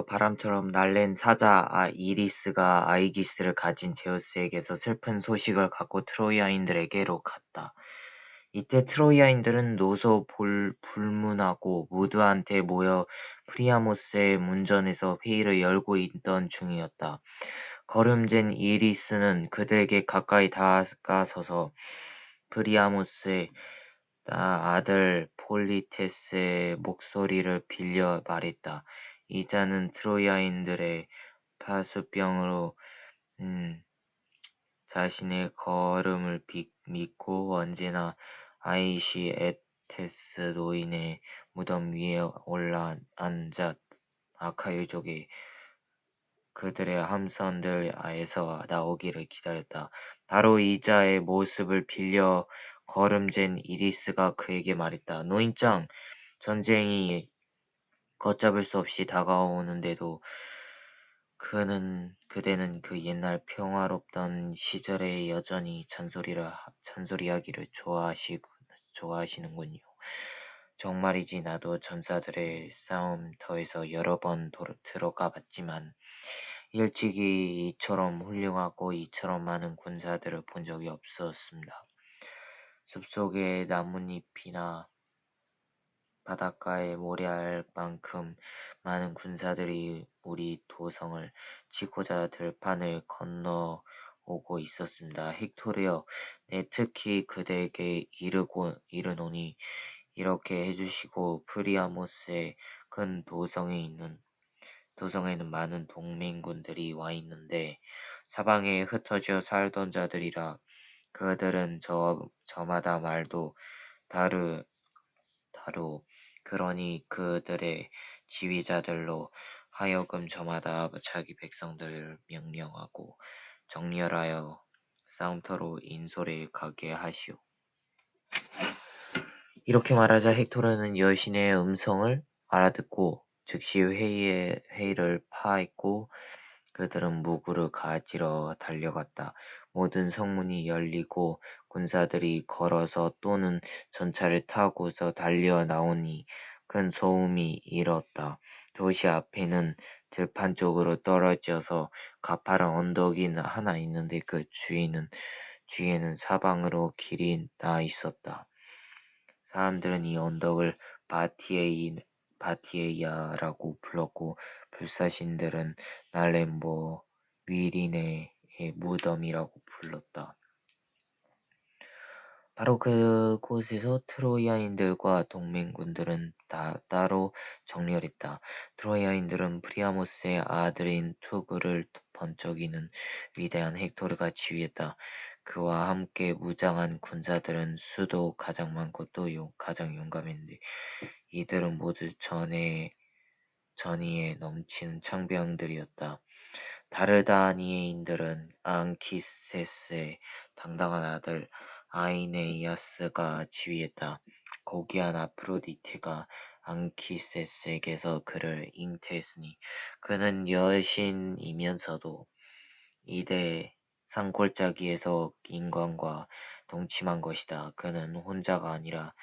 바람처럼 날랜 사자 이리스가 아이기스를 가진 제우스에게서 슬픈 소식을 갖고 트로이아인들에게로 갔다. 이때 트로이아인들은 노소 불문하고 모두 한테 모여 프리아모스의 문전에서 회의를 열고 있던 중이었다. 걸음젠 이리스는 그들에게 가까이 다가서서 프리아모스의 아들 폴리테스의 목소리를 빌려 말했다. 이자는 트로이아인들의 파수병으로 음, 자신의 걸음을 믿고 언제나 아이시 에테스 노인의 무덤 위에 올라 앉아 아카유족의 그들의 함선들에서 나오기를 기다렸다. 바로 이자의 모습을 빌려 걸음젠 이리스가 그에게 말했다. 노인장, 전쟁이 걷잡을 수 없이 다가오는데도 그는 그대는 그 옛날 평화롭던 시절에 여전히 잔소리를 잔소리하기를 좋아하시 좋아하시는군요. 정말이지 나도 전사들의 싸움터에서 여러 번 들어가 봤지만 일찍이 이처럼 훌륭하고 이처럼 많은 군사들을 본 적이 없었습니다. 숲속의 나뭇잎이나 바닷가에 모래알 만큼 많은 군사들이 우리 도성을 치고자 들판을 건너오고 있었습니다. 헥토르여, 내 특히 그대에게 이르고 이르노니 이렇게 해주시고 프리아모스의 큰 도성에 있는 도성에는 많은 동맹군들이 와 있는데 사방에 흩어져 살던 자들이라 그들은 저 저마다 말도 다르 다루 그러니 그들의 지휘자들로 하여금 저마다 자기 백성들을 명령하고 정렬하여 싸움터로 인솔에 가게 하시오. 이렇게 말하자 헥토르는 여신의 음성을 알아듣고 즉시 회의에, 회의를 파했고 그들은 무구를 가지러 달려갔다. 모든 성문이 열리고 군사들이 걸어서 또는 전차를 타고서 달려 나오니 큰 소음이 일었다. 도시 앞에는 들판 쪽으로 떨어져서 가파른 언덕이 하나 있는데 그 주위는 주위에는 사방으로 길이 나 있었다. 사람들은 이 언덕을 바티에이 바티에이아라고 불렀고 불사신들은 날렘보 위린의 무덤이라고 불렀다. 바로 그곳에서 트로이아인들과 동맹군들은 다, 따로 정렬했다. 트로이아인들은 프리아모스의 아들인 투그를 번쩍이는 위대한 헥토르가 지휘했다. 그와 함께 무장한 군사들은 수도 가장 많고 또 가장 용감했는데 이들은 모두 전에 전의에 넘치는 창병들이었다. 다르다니에인들은 앙키세스의 당당한 아들 아이네이아스가 지휘했다. 고귀한 아프로디테가 앙키세스에게서 그를 잉태했으니 그는 여신이면서도 이대 산골짜기에서 인간과 동침한 것이다. 그는 혼자가 아니라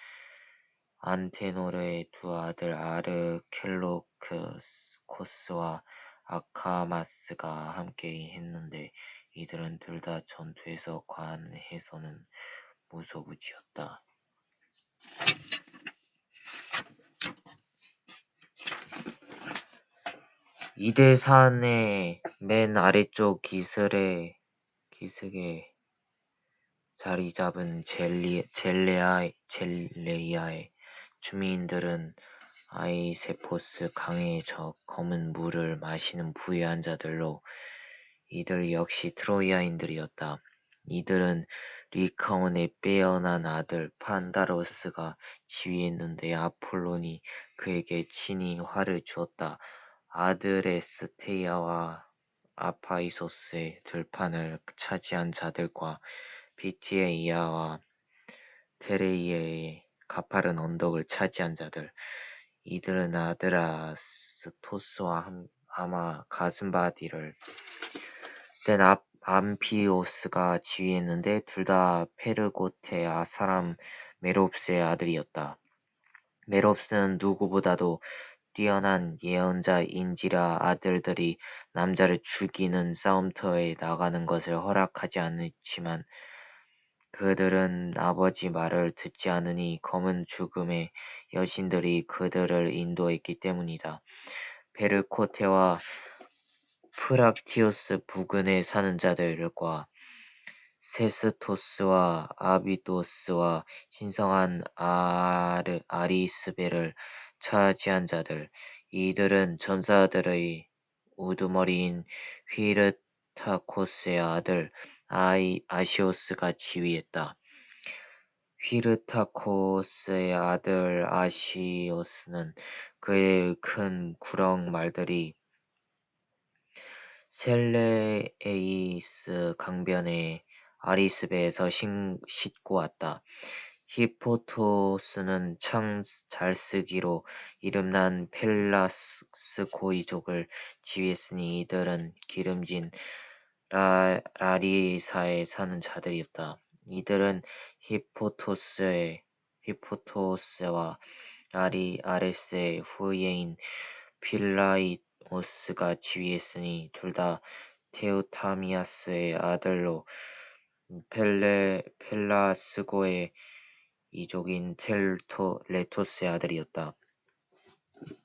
안테노르의 두 아들 아르켈로코스와 아카마스가 함께 했는데 이들은 둘 다 전투에서 관해서는 무소부지였다. 이대산의 맨 아래쪽 기슬에 기슭에 자리 잡은 젤리, 젤레아, 젤레이아의 주민들은 아이세포스 강의 저 검은 물을 마시는 부유한 자들로 이들 역시 트로이아인들이었다. 이들은 리카온의 빼어난 아들 판다로스가 지휘했는데 아폴론이 그에게 친히 화를 주었다. 아드레스테이아와 아파이소스의 들판을 차지한 자들과 비티에이아와 테레이에의 가파른 언덕을 차지한 자들, 이들은 아드라스토스와 아마 가슴바디를 뗀 암피오스가 지휘했는데 둘 다 페르고테 아 사람 메롭스의 아들이었다. 메롭스는 누구보다도 뛰어난 예언자인지라 아들들이 남자를 죽이는 싸움터에 나가는 것을 허락하지 않지만 그들은 아버지 말을 듣지 않으니 검은 죽음의 여신들이 그들을 인도했기 때문이다. 베르코테와 프락티오스 부근에 사는 자들과 세스토스와 아비도스와 신성한 아르, 아리스베를 차지한 자들, 이들은 전사들의 우두머리인 휘르타코스의 아들 아이, 아시오스가 지휘했다. 휘르타코스의 아들 아시오스는 그의 큰 구렁 말들이 셀레에이스 강변의 아리스베에서 싣고 왔다. 히포토스는 창 잘쓰기로 이름난 펠라스 고이족을 지휘했으니 이들은 기름진 라, 라리사에 사는 자들이었다. 이들은 히포토스의 히포토스와 아리 아레스의 후예인 필라이오스가 지휘했으니 둘 다 테우타미아스의 아들로 펠레 펠라스고의 이족인 텔토 레토스의 아들이었다.